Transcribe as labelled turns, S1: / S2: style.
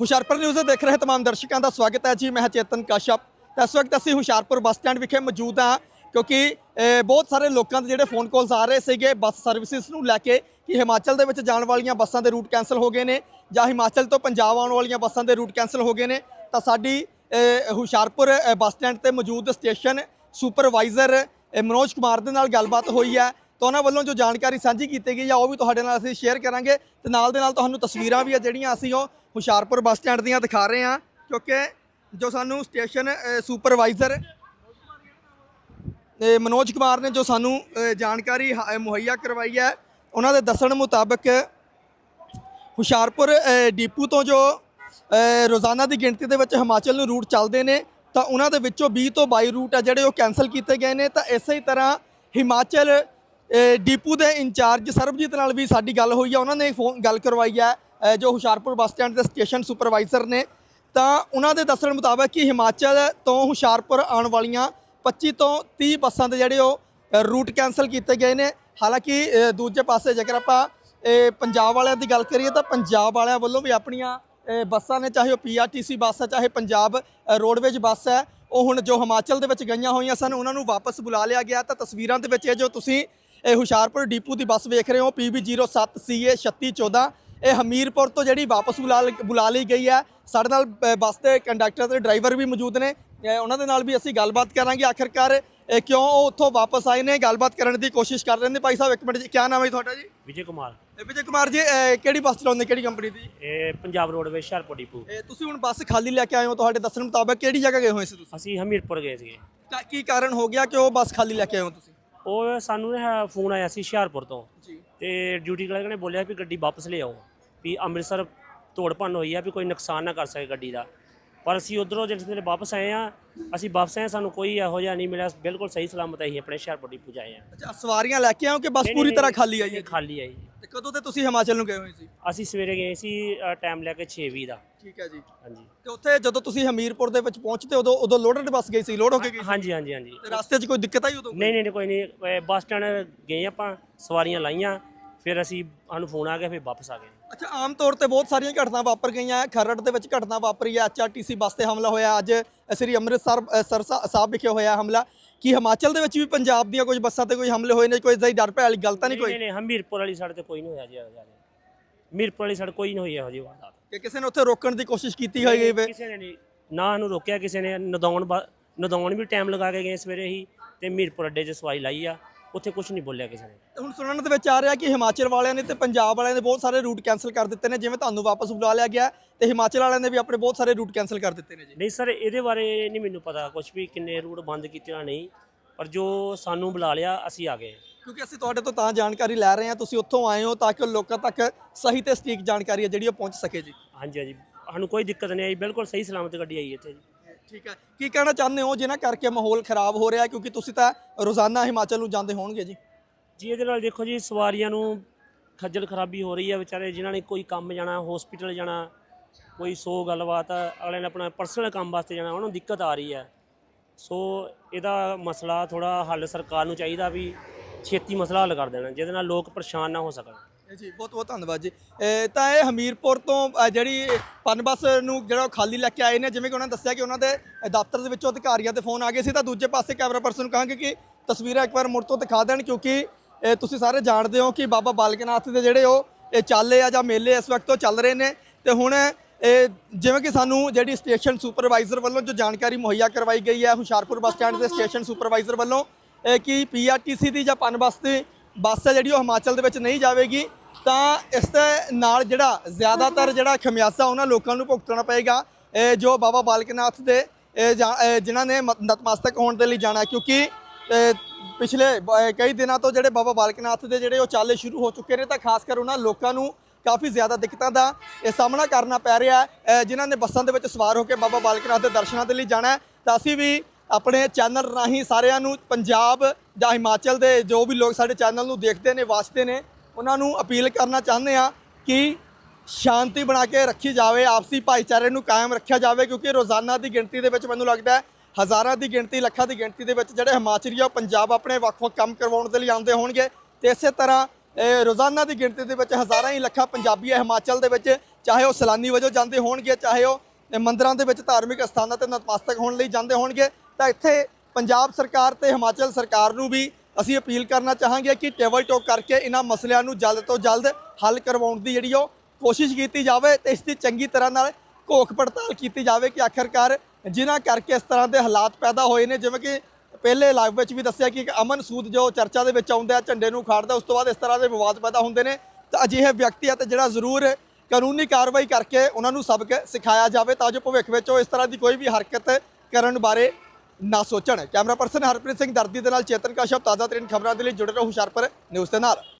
S1: Hoshiarpur news ਦੇਖ ਰਹੇ तमाम ਦਰਸ਼ਕਾਂ ਦਾ ਸਵਾਗਤ ਹੈ ਜੀ ਮੈਂ ਹਾਂ ਚੇਤਨ ਕਸ਼ਪ ਤਾਂ ਇਸ ਵਕਤ ਅਸੀਂ ਹੁਸ਼ਿਆਰਪੁਰ ਬੱਸ ਸਟੈਂਡ ਵਿਖੇ ਮੌਜੂਦ ਹਾਂ ਕਿਉਂਕਿ ਅਹ, ਬਹੁਤ ਸਾਰੇ ਲੋਕਾਂ ਦੇ ਜਿਹੜੇ ਫੋਨ ਕਾਲਸ ਆ ਰਹੇ ਸੀਗੇ ਬੱਸ ਸਰਵਿਸਿਜ਼ ਨੂੰ ਲੈ ਕੇ ਕਿ ਹਿਮਾਚਲ ਦੇ ਵਿੱਚ ਜਾਣ ਵਾਲੀਆਂ ਬੱਸਾਂ ਦੇ ਰੂਟ ਕੈਨਸਲ ਹੋ ਗਏ ਨੇ ਜਾਂ ਹਿਮਾਚਲ ਤੋਂ ਪੰਜਾਬ ਆਉਣ ਵਾਲੀਆਂ ਬੱਸਾਂ ਦੇ ਰੂਟ ਕੈਨਸਲ ਹੋ ਗਏ ਨੇ ਤਾਂ ਸਾਡੀ ਅਹ, ਹੁਸ਼ਿਆਰਪੁਰ ਅਹ, ਬੱਸ ਸਟੈਂਡ ਤੇ ਮੌਜੂਦ ਸਟੇਸ਼ਨ ਸੁਪਰਵਾਈਜ਼ਰ ਅਹ, ਮਨੋਜ ਕੁਮਾਰ ਦੇ ਨਾਲ ਗੱਲਬਾਤ ਹੋਈ ਹੈ ਤਾਂ ਉਹਨਾਂ ਵੱਲੋਂ ਜੋ ਜਾਣਕਾਰੀ ਸਾਂਝੀ ਕੀਤੀ ਗਈ ਆ, ਉਹ ਵੀ ਤੁਹਾਡੇ ਨਾਲ ਅਸੀਂ ਸ਼ੇਅਰ ਕਰਾਂਗੇ ਤੇ ਨਾਲ ਦੇ ਨਾਲ ਤੁਹਾਨੂੰ ਤਸਵੀਰਾਂ ਵੀ ਆ ਜਿਹੜੀਆਂ ਅਸੀਂ ਉਹ ਹੁਸ਼ਿਆਰਪੁਰ ਬੱਸ ਸਟੈਂਡ ਦੀਆਂ ਦਿਖਾ ਰਹੇ ਹਾਂ, ਕਿਉਂਕਿ ਜੋ ਸਾਨੂੰ ਸਟੇਸ਼ਨ ਸੁਪਰਵਾਈਜ਼ਰ ਮਨੋਜ ਕੁਮਾਰ ਨੇ ਜੋ ਸਾਨੂੰ ਜਾਣਕਾਰੀ ਹ- ਮੁਹੱਈਆ ਕਰਵਾਈ ਹੈ, ਉਹਨਾਂ ਦੇ ਦੱਸਣ ਮੁਤਾਬਕ ਹੁਸ਼ਿਆਰਪੁਰ ਡੀਪੂ ਤੋਂ ਜੋ ਰੋਜ਼ਾਨਾ ਦੀ ਗਿਣਤੀ ਦੇ ਵਿੱਚ ਹਿਮਾਚਲ ਨੂੰ ਰੂਟ ਚੱਲਦੇ ਨੇ, ਤਾਂ ਉਹਨਾਂ ਦੇ ਵਿੱਚੋਂ 20 ਤੋਂ 22 ਰੂਟ ਆ ਜਿਹੜੇ ਉਹ ਕੈਨਸਲ ਕੀਤੇ ਗਏ ਨੇ, ਤਾਂ ਇਸੇ ਹੀ ਤਰ੍ਹਾਂ ਹਿਮਾਚਲ ਡੀਪੂ ਦੇ ਇੰਚਾਰਜ ਸਰਬਜੀਤ ਨਾਲ ਵੀ ਸਾਡੀ ਗੱਲ ਹੋਈ ਆ, ਉਹਨਾਂ ਨੇ ਫੋਨ ਗੱਲ ਕਰਵਾਈ ਹੈ ਜੋ ਹੁਸ਼ਿਆਰਪੁਰ ਬੱਸ ਸਟੈਂਡ ਦੇ ਸਟੇਸ਼ਨ ਸੁਪਰਵਾਈਜ਼ਰ ਨੇ। ਤਾਂ ਉਹਨਾਂ ਦੇ ਦੱਸਣ ਮੁਤਾਬਕ ਕਿ ਹਿਮਾਚਲ ਤੋਂ ਹੁਸ਼ਿਆਰਪੁਰ ਆਉਣ ਵਾਲੀਆਂ 25 ਤੋਂ 30 ਬੱਸਾਂ ਦੇ ਜਿਹੜੇ ਉਹ ਰੂਟ ਕੈਨਸਲ ਕੀਤੇ ਗਏ ਨੇ। ਹਾਲਾਂਕਿ ਦੂਜੇ ਪਾਸੇ ਜੇਕਰ ਆਪਾਂ ਪੰਜਾਬ ਵਾਲਿਆਂ ਦੀ ਗੱਲ ਕਰੀਏ ਤਾਂ ਪੰਜਾਬ ਵਾਲਿਆਂ ਵੱਲੋਂ ਵੀ ਆਪਣੀਆਂ ਬੱਸਾਂ ਨੇ, ਚਾਹੇ ਉਹ ਪੀਆਰਟੀਸੀ ਬੱਸ ਹੈ ਚਾਹੇ ਪੰਜਾਬ ਰੋਡਵੇਜ ਬੱਸ ਹੈ ਉਹ ਹੁਣ ਜੋ ਹਿਮਾਚਲ ਦੇ ਵਿੱਚ ਗਈਆਂ ਹੋਈਆਂ ਸਨ, ਉਹਨਾਂ ਨੂੰ ਵਾਪਸ ਬੁਲਾ ਲਿਆ ਗਿਆ। ਤਾਂ ਤਸਵੀਰਾਂ ਦੇ ਵਿੱਚ ਇਹ ਜੋ ਤੁਸੀਂ ਇਹ ਹੁਸ਼ਿਆਰਪੁਰ ਡੀਪੂ ਦੀ ਬੱਸ ਵੇਖ ਰਹੇ ਹੋ PB07 CA 3614 ਇਹ ਹਮੀਰਪੁਰ ਤੋਂ ਜਿਹੜੀ ਵਾਪਸ ਬੁਲਾ ਬੁਲਾ ਲਈ ਗਈ ਹੈ ਸਾਡੇ ਨਾਲ ਬੱਸ ਦੇ ਕੰਡਕਟਰ ਤੇ ਡਰਾਈਵਰ ਵੀ ਮੌਜੂਦ ਨੇ। ਉਹਨਾਂ ਦੇ ਨਾਲ ਵੀ ਅਸੀਂ ਗੱਲਬਾਤ ਕਰਾਂਗੇ ਆਖਰਕਾਰ। ਅ, ਕਿਉਂ ਉਹ ਉੱਥੋਂ ਵਾਪਸ ਆਏ ਨੇ ਗੱਲਬਾਤ ਕਰਨ ਦੀ ਕੋਸ਼ਿਸ਼ ਕਰ ਰਹੇ ਨੇ? ਭਾਈ ਸਾਹਿਬ ਇੱਕ ਮਿੰਟ ਜੀ ਕੀ ਨਾਮ ਹੈ ਤੁਹਾਡਾ ਜੀ?
S2: ਵਿਜੇ ਕੁਮਾਰ।
S1: ਇਹ ਵਿਜੇ ਕੁਮਾਰ ਜੀ ਕਿਹੜੀ ਬੱਸ ਚਲਾਉਂਦੇ ਕਿਹੜੀ ਕੰਪਨੀ ਦੀ?
S2: ਇਹ ਪੰਜਾਬ ਰੋਡਵੇਜ਼ ਹੁਸ਼ਿਆਰਪੁਰ ਡਿਪੂ।
S1: ਇਹ ਤੁਸੀਂ ਹੁਣ ਬੱਸ ਖਾਲੀ ਲੈ ਕੇ ਆਏ ਹੋ ਤੁਹਾਡੇ ਦੱਸਣ ਮੁਤਾਬਕ ਕਿਹੜੀ ਜਗ੍ਹਾ ਗਏ ਹੋਏ ਸੀ ਤੁਸੀਂ?
S2: ਅਸੀਂ ਹਮੀਰਪੁਰ ਗਏ
S1: ਤਾਂ ਕੀ ਕਾਰਨ ਹੋ ਗਿਆ ਕਿ ਉਹ ਬੱਸ ਖਾਲੀ ਲੈ ਕੇ ਆਏ ਹੋ ਤੁਸੀਂ?
S2: ਉਹ ਸਾਨੂੰ ਨਾ ਫੋਨ ਆਇਆ ਸੀ ਹੁਸ਼ਿਆਰਪੁਰ ਤੋਂ
S1: ਜੀ।
S2: ਤੇ ਡਿਊਟੀ ਕਲਰਕ ਨੇ ਬੋਲਿਆ ਵੀ ਗੱਡੀ ਵਾਪਸ ਲੈ ਆਓ ਵੀ ਅੰਮ੍ਰਿਤਸਰ ਤੋੜ ਭੰਨ ਹੋਈ ਆ ਵੀ ਕੋਈ ਨੁਕਸਾਨ ਨਾ ਕਰ ਸਕੇ ਗੱਡੀ ਦਾ। ਪਰ ਅਸੀਂ ਉਧਰੋਂ ਜਿਸ ਵੇਲੇ ਵਾਪਸ ਆਏ ਆ ਅਸੀਂ ਵਾਪਸ ਆਏ ਸਾਨੂੰ ਕੋਈ ਇਹੋ ਜਿਹਾ ਨਹੀਂ ਮਿਲਿਆ ਬਿਲਕੁਲ ਸਹੀ ਸਲਾਮਤ ਅਸੀਂ ਆਪਣੇ ਹੁਸ਼ਿਆਰਪੁਰ ਡਿਪੂ ਜਾਏ ਆ
S1: ਅੱਛਾ ਸਵਾਰੀਆਂ ਲੈ ਕੇ ਆਏ ਹੋ ਕਿ ਬੱਸ ਪੂਰੀ ਤਰ੍ਹਾਂ ਖਾਲੀ ਆਈ ਹੈ?
S2: ਖਾਲੀ ਆਈ
S1: ਤੇ ਕਦੋਂ ਤੇ ਤੁਸੀਂ ਹਿਮਾਚਲ ਨੂੰ ਗਏ ਹੋਏ ਸੀ?
S2: ਅਸੀਂ ਸਵੇਰੇ ਗਏ ਸੀ ਟਾਈਮ ਲੈ ਕੇ 6:20 ਦਾ।
S1: ਠੀਕ ਹੈ ਜੀ।
S2: ਹਾਂਜੀ।
S1: ਤੇ ਉੱਥੇ ਜਦੋਂ ਤੁਸੀਂ ਹਮੀਰਪੁਰ ਦੇ ਵਿੱਚ ਪਹੁੰਚਦੇ ਉਦੋਂ ਉਦੋਂ ਲੋਡਡ ਬੱਸ ਗਈ ਸੀ? ਲੋਡ ਹੋ ਕੇ ਗਈ
S2: ਹਾਂਜੀ ਹਾਂਜੀ ਹਾਂਜੀ।
S1: ਤੇ ਰਸਤੇ 'ਚ ਕੋਈ ਦਿੱਕਤ ਆਈ ਉਦੋਂ
S2: ਨਹੀਂ ਨਹੀਂ ਕੋਈ ਨਹੀਂ। ਬੱਸ ਸਟੈਂਡ ਗਏ ਆਪਾਂ ਸਵਾਰੀਆਂ ਲਾਈਆਂ ਫਿਰ ਅਸੀਂ ਸਾਨੂੰ ਫੋਨ ਆ ਗਿਆ ਫਿਰ ਵਾਪਸ ਆ ਗਏ।
S1: ਅੱਛਾ ਆਮ ਤੌਰ ਤੇ ਬਹੁਤ ਸਾਰੀਆਂ ਘਟਨਾ ਵਾਪਰ ਗਈਆਂ। ਹੈ। ਖਰੜ ਦੇ ਵਿੱਚ ਘਟਨਾ ਵਾਪਰੀ ਹੈ। ਐਚਆਰਟੀਸੀ ਬੱਸ ਤੇ ਹਮਲਾ ਹੋਇਆ। ਅੱਜ ਸ੍ਰੀ ਅੰਮ੍ਰਿਤਸਰ ਅ, ਸਰ ਸਾ- ਸਾਹਿਬ ਵਿਖੇ ਹੋਇਆ ਹਮਲਾ। ਕੀ ਹਿਮਾਚਲ ਦੇ ਵਿੱਚ ਵੀ ਪੰਜਾਬ ਦੀਆਂ ਕੁਝ ਬੱਸਾਂ ਤੇ ਕੋਈ ਹਮਲੇ ਹੋਏ ਨੇ? ਕੋਈ ਇਦਾਂ ਹੀ ਡਰ ਭੈ ਵਾਲੀ ਗੱਲ ਤਾਂ ਨਹੀਂ
S2: ਨਹੀਂ
S1: ਕੋਈ?
S2: ਨਹੀਂ ਹਮੀਰਪੁਰ ਵਾਲੀ ਸੜਕ ਤੇ ਕੋਈ ਨਹੀਂ ਹੋਇਆ ਜੀ ਹਮੀਰਪੁਰ ਵਾਲੀ ਸੜਕ ਕੋਈ ਨਹੀਂ ਹੋਈ ਇਹੋ ਜਿਹੀ ਵਾਰਦਾਤ।
S1: ਕਿ ਕਿਸੇ ਨੇ ਉੱਥੇ ਰੋਕਣ ਦੀ ਕੋਸ਼ਿਸ਼ ਕੀਤੀ ਹੋਈ ਵੇ
S2: ਕਿਸੇ ਨੇ ਨਹੀਂ। ਨਾ ਇਹਨੂੰ ਰੋਕਿਆ ਕਿਸੇ ਨੇ। ਨਦੌਣ ਨਦੌਣ ਵੀ ਟਾਈਮ ਲਗਾ ਕੇ ਗਏ ਸਵੇਰੇ ਹੀ ਤੇ ਹਮੀਰਪੁਰ ਅੱਡੇ 'ਚ ਸਵਾਈ ਲਾਈ ਆ। ਉੱਥੇ ਕੁਝ ਨਹੀਂ ਬੋਲਿਆ ਕਿਸੇ ਨੇ।
S1: ਹੁਣ ਸੁਣਨ ਦੇ ਵਿੱਚ ਆ ਰਿਹਾ ਕਿ ਹਿਮਾਚਲ ਵਾਲਿਆਂ ਨੇ ਤੇ ਪੰਜਾਬ ਵਾਲਿਆਂ ਨੇ ਬਹੁਤ ਸਾਰੇ ਰੂਟ ਕੈਨਸਲ ਕਰ ਦਿੱਤੇ ਨੇ ਜਿਵੇਂ ਤੁਹਾਨੂੰ ਵਾਪਸ ਬੁਲਾ ਲਿਆ ਗਿਆ ਤੇ ਹਿਮਾਚਲ ਵਾਲਿਆਂ ਨੇ ਵੀ ਆਪਣੇ ਬਹੁਤ ਸਾਰੇ ਰੂਟ ਕੈਨਸਲ ਕਰ ਦਿੱਤੇ ਨੇ ਜੀ।
S2: ਨਹੀਂ ਸਰ ਇਹਦੇ ਬਾਰੇ ਨਹੀਂ ਮੈਨੂੰ ਪਤਾ ਕੁਝ ਵੀ ਕਿੰਨੇ ਰੂਟ ਬੰਦ ਕੀਤੇ ਜਾਂ ਨਹੀਂ ਪਰ ਜੋ ਸਾਨੂੰ ਬੁਲਾ ਲਿਆ ਅਸੀਂ ਆ ਗਏ
S1: ਕਿਉਂਕਿ ਅਸੀਂ ਤੁਹਾਡੇ ਤੋਂ ਤਾਂ ਜਾਣਕਾਰੀ ਲੈ ਰਹੇ ਹਾਂ ਤੁਸੀਂ ਉੱਥੋਂ ਆਏ ਹੋ ਤਾਂ ਕਿ ਲੋਕਾਂ ਤੱਕ ਸਹੀ ਤੇ ਸਟੀਕ ਜਾਣਕਾਰੀ ਹੈ ਜਿਹੜੀ ਉਹ ਪਹੁੰਚ ਸਕੇ ਜੀ।
S2: ਹਾਂਜੀ ਹਾਂਜੀ। ਸਾਨੂੰ ਕੋਈ ਦਿੱਕਤ ਨਹੀਂ ਆਈ ਬਿਲਕੁਲ ਸਹੀ ਸਲਾਮਤ ਗੱਡੀ ਆਈ ਇੱਥੇ ਜੀ।
S1: ਠੀਕ ਹੈ। ਕੀ ਕਹਿਣਾ ਚਾਹੁੰਦੇ ਹੋ ਜਿਨ੍ਹਾਂ ਕਰਕੇ ਮਾਹੌਲ ਖਰਾਬ ਹੋ ਰਿਹਾ ਕਿਉਂਕਿ ਤੁਸੀਂ ਤਾਂ ਰੋਜ਼ਾਨਾ ਹਿਮਾਚਲ ਨੂੰ ਜਾਂਦੇ ਹੋਣਗੇ ਜੀ।
S2: ਜੀ, ਇਹਦੇ ਨਾਲ ਦੇਖੋ ਜੀ, ਸਵਾਰੀਆਂ ਨੂੰ ਖੱਜਲ ਖਰਾਬੀ ਹੋ ਰਹੀ ਹੈ। ਵਿਚਾਰੇ ਜਿਨ੍ਹਾਂ ਨੇ ਕੋਈ ਕੰਮ ਜਾਣਾ ਹਸਪੀਟਲ ਜਾਣਾ, ਕੋਈ ਸੋ ਗੱਲਬਾਤ, ਅਗਲੇ ਨੇ ਆਪਣਾ ਪਰਸਨਲ ਕੰਮ ਵਾਸਤੇ ਜਾਣਾ, ਉਹਨਾਂ ਨੂੰ ਦਿੱਕਤ ਆ ਰਹੀ ਹੈ। ਸੋ ਇਹਦਾ ਮਸਲਾ ਥੋੜਾ ਹੱਲ ਸਰਕਾਰ ਨੂੰ ਚਾਹੀਦਾ ਵੀ ਛੇਤੀ ਮਸਲਾ ਹੱਲ ਕਰ ਦੇਣਾ, ਜਿਹਦੇ ਨਾਲ ਲੋਕ ਪਰੇਸ਼ਾਨ ਨਾ ਹੋ ਸਕਣ।
S1: ਜੀ ਬਹੁਤ ਬਹੁਤ ਧੰਨਵਾਦ ਜੀ। ਤਾਂ ਇਹ ਹਮੀਰਪੁਰ ਤੋਂ ਅ, ਜਿਹੜੀ ਪਨਬਸ ਨੂੰ ਜਿਹੜਾ ਉਹ ਖਾਲੀ ਲੈ ਕੇ ਆਏ ਨੇ ਜਿਵੇਂ ਕਿ ਉਹਨਾਂ ਨੇ ਦੱਸਿਆ ਕਿ ਉਹਨਾਂ ਦੇ ਦਫ਼ਤਰ ਦੇ ਵਿੱਚੋਂ ਅਧਿਕਾਰੀਆਂ ਦੇ ਫੋਨ ਆ ਗਏ ਸੀ ਤਾਂ ਦੂਜੇ ਪਾਸੇ ਕੈਮਰਾ ਪਰਸਨ ਕਹਾਂਗੇ ਕਿ ਤਸਵੀਰਾਂ ਇੱਕ ਵਾਰ ਮੁੜ ਤੋਂ ਦਿਖਾ ਦੇਣ ਕਿਉਂਕਿ ਤੁਸੀਂ ਸਾਰੇ ਜਾਣਦੇ ਹੋ ਕਿ ਬਾਬਾ ਬਾਲਕਨਾਥ ਦੇ ਜਿਹੜੇ ਉਹ ਇਹ ਚਾਲੇ ਆ ਜਾਂ ਮੇਲੇ ਇਸ ਵਕਤ ਤੋਂ ਚੱਲ ਰਹੇ ਨੇ। ਤੇ ਹੁਣ ਇਹ ਜਿਵੇਂ ਕਿ ਸਾਨੂੰ ਜਿਹੜੀ ਸਟੇਸ਼ਨ ਸੁਪਰਵਾਈਜ਼ਰ ਵੱਲੋਂ ਜੋ ਜਾਣਕਾਰੀ ਮੁਹੱਈਆ ਕਰਵਾਈ ਗਈ ਹੈ ਹੁਸ਼ਿਆਰਪੁਰ ਬੱਸ ਸਟੈਂਡ ਦੇ ਸਟੇਸ਼ਨ ਸੁਪਰਵਾਈਜ਼ਰ ਵੱਲੋਂ ਇਹ ਕਿ ਪੀਆਰਟੀਸੀ ਦੀ ਜਾਂ ਪਨਬਸ ਦੀ ਬੱਸ ਹੈ ਜਿਹੜੀ ਉਹ ਹਿਮਾਚਲ ਦੇ ਵਿੱਚ ਨਹੀਂ ਜਾਵੇਗੀ, ਤਾਂ ਇਸ ਦੇ ਨਾਲ ਜਿਹੜਾ ਜ਼ਿਆਦਾਤਰ ਜਿਹੜਾ ਖਮਿਆਸਾ ਉਹਨਾਂ ਲੋਕਾਂ ਨੂੰ ਭੁਗਤਣਾ ਪਏਗਾ ਜੋ ਬਾਬਾ ਬਾਲਕਨਾਥ ਦੇ ਜਾ- ਜਿਨ੍ਹਾਂ ਨੇ ਮ- ਨਤਮਸਤਕ ਹੋਣ ਦੇ ਲਈ ਜਾਣਾ ਕਿਉਂਕਿ ਪਿਛਲੇ, ਬ- ਕਈ ਦਿਨਾਂ ਤੋਂ ਜਿਹੜੇ ਬਾਬਾ ਬਾਲਕਨਾਥ ਦੇ ਜਿਹੜੇ ਉਹ ਚਾਲੇ ਸ਼ੁਰੂ ਹੋ ਚੁੱਕੇ ਨੇ, ਤਾਂ ਖਾਸ ਕਰ ਉਹਨਾਂ ਲੋਕਾਂ ਨੂੰ ਕਾਫੀ ਜ਼ਿਆਦਾ ਦਿੱਕਤਾਂ ਦਾ ਇਹ ਸਾਹਮਣਾ ਕਰਨਾ ਪੈ ਰਿਹਾ ਹੈ ਜਿਨ੍ਹਾਂ ਨੇ ਬੱਸਾਂ ਦੇ ਵਿੱਚ ਸਵਾਰ ਹੋ ਕੇ ਬਾਬਾ ਬਾਲਕ ਨਾਥ ਦੇ ਦਰਸ਼ਨਾਂ ਦੇ ਲਈ ਜਾਣਾ ਤਾਂ ਅਸੀਂ ਵੀ ਆਪਣੇ ਚੈਨਲ ਰਾਹੀਂ ਸਾਰਿਆਂ ਨੂੰ ਪੰਜਾਬ ਜਾਂ ਹਿਮਾਚਲ ਦੇ ਜੋ ਵੀ ਲੋਕ ਸਾਡੇ ਚੈਨਲ ਨੂੰ ਦੇਖਦੇ ਨੇ ਵਾਸਤੇ ਨੇ, ਉਹਨਾਂ ਨੂੰ ਅਪੀਲ ਕਰਨਾ ਚਾਹੁੰਦੇ ਆ ਕਿ ਸ਼ਾਂਤੀ ਬਣਾ ਕੇ ਰੱਖੀ ਜਾਵੇ, ਆਪਸੀ ਭਾਈਚਾਰੇ ਨੂੰ ਕਾਇਮ ਰੱਖਿਆ ਜਾਵੇ, ਕਿਉਂਕਿ ਰੋਜ਼ਾਨਾ ਦੀ ਗਿਣਤੀ ਦੇ ਵਿੱਚ ਮੈਨੂੰ ਲੱਗਦਾ ਹੈ ਹਜ਼ਾਰਾਂ ਦੀ ਗਿਣਤੀ, ਲੱਖਾਂ ਦੀ ਗਿਣਤੀ ਦੇ ਵਿੱਚ ਜਿਹੜੇ ਹਿਮਾਚਲੀ ਆ, ਉਹ ਪੰਜਾਬ ਆਪਣੇ ਵੱਖ-ਵੱਖ ਕੰਮ ਕਰਵਾਉਣ ਦੇ ਲਈ ਆਉਂਦੇ ਹੋਣਗੇ। ਤੇ ਇਸੇ ਤਰ੍ਹਾਂ ਰੋਜ਼ਾਨਾ ਦੀ ਗਿਣਤੀ ਦੇ ਵਿੱਚ ਹਜ਼ਾਰਾਂ ਹੀ ਲੱਖਾਂ ਪੰਜਾਬੀ ਆ ਹਿਮਾਚਲ ਦੇ ਵਿੱਚ, ਚਾਹੇ ਉਹ ਸੈਲਾਨੀ ਵਜੋਂ ਜਾਂਦੇ ਹੋਣਗੇ, ਚਾਹੇ ਉਹ ਮੰਦਰਾਂ ਦੇ ਵਿੱਚ ਧਾਰਮਿਕ ਸਥਾਨਾਂ ਤੇ ਨਤਮਸਤਕ ਹੋਣ ਲਈ ਜਾਂਦੇ ਹੋਣਗੇ। ਤਾਂ ਇੱਥੇ ਪੰਜਾਬ ਸਰਕਾਰ ਤੇ ਹਿਮਾਚਲ ਸਰਕਾਰ ਨੂੰ ਵੀ ਅਸੀਂ ਅਪੀਲ ਕਰਨਾ ਚਾਹਾਂਗੇ ਕਿ ਟੇਬਲ ਟੋਕ ਕਰਕੇ ਇਹਨਾਂ ਮਸਲਿਆਂ ਨੂੰ ਜਲਦ ਤੋਂ ਜਲਦ ਹੱਲ ਕਰਵਾਉਣ ਦੀ ਜਿਹੜੀ ਉਹ ਕੋਸ਼ਿਸ਼ ਕੀਤੀ ਜਾਵੇ ਤੇ ਇਸ ਦੀ ਚੰਗੀ ਤਰ੍ਹਾਂ ਨਾਲ ਘੋਖ ਪੜਤਾਲ ਕੀਤੀ ਜਾਵੇ ਕਿ ਆਖਰਕਾਰ ਜਿਨ੍ਹਾਂ ਕਰਕੇ ਇਸ ਤਰ੍ਹਾਂ ਦੇ ਹਾਲਾਤ ਪੈਦਾ ਹੋਏ ਨੇ, ਜਿਵੇਂ ਕਿ ਪਹਿਲੇ ਲਾਈਵ ਵਿੱਚ ਵੀ ਦੱਸਿਆ ਕਿ ਇੱਕ ਅਮਨ ਸੂਦ ਜੋ ਚਰਚਾ ਦੇ ਵਿੱਚ ਆਉਂਦਾ ਝੰਡੇ ਨੂੰ ਖਾੜਦਾ ਉਸ ਤੋਂ ਬਾਅਦ ਇਸ ਤਰ੍ਹਾਂ ਦੇ ਵਿਵਾਦ ਪੈਦਾ ਹੁੰਦੇ ਨੇ। ਤਾਂ ਅਜਿਹੇ ਵਿਅਕਤੀ ਆ ਤੇ ਜਿਹੜਾ ਜ਼ਰੂਰ ਕਾਨੂੰਨੀ ਕਾਰਵਾਈ ਕਰਕੇ ਉਹਨਾਂ ਨੂੰ ਸਬਕ ਸਿਖਾਇਆ ਜਾਵੇ, ਤਾਂ ਜੋ ਭਵਿੱਖ ਵਿੱਚ ਉਹ ਇਸ ਤਰ੍ਹਾਂ ਦੀ ਕੋਈ ਵੀ ਹਰਕਤ ਕਰਨ ਬਾਰੇ ਨਾ ਸੋਚਣ। ਕੈਮਰਾ ਪਰਸਨ ਹਰਪ੍ਰੀਤ ਸਿੰਘ, ਦਰਦੀ ਦੇ ਨਾਲ ਚੇਤਨ ਕਾਸ਼ਪ ਤਾਜ਼ਾ ਤਰੀਨ ਖਬਰਾਂ ਦੇ ਲਈ ਜੁੜੇ ਰਹੋ ਹੁਸ਼ਿਆਰਪੁਰ ਨਿਊਜ਼ ਦੇ ਨਾਲ।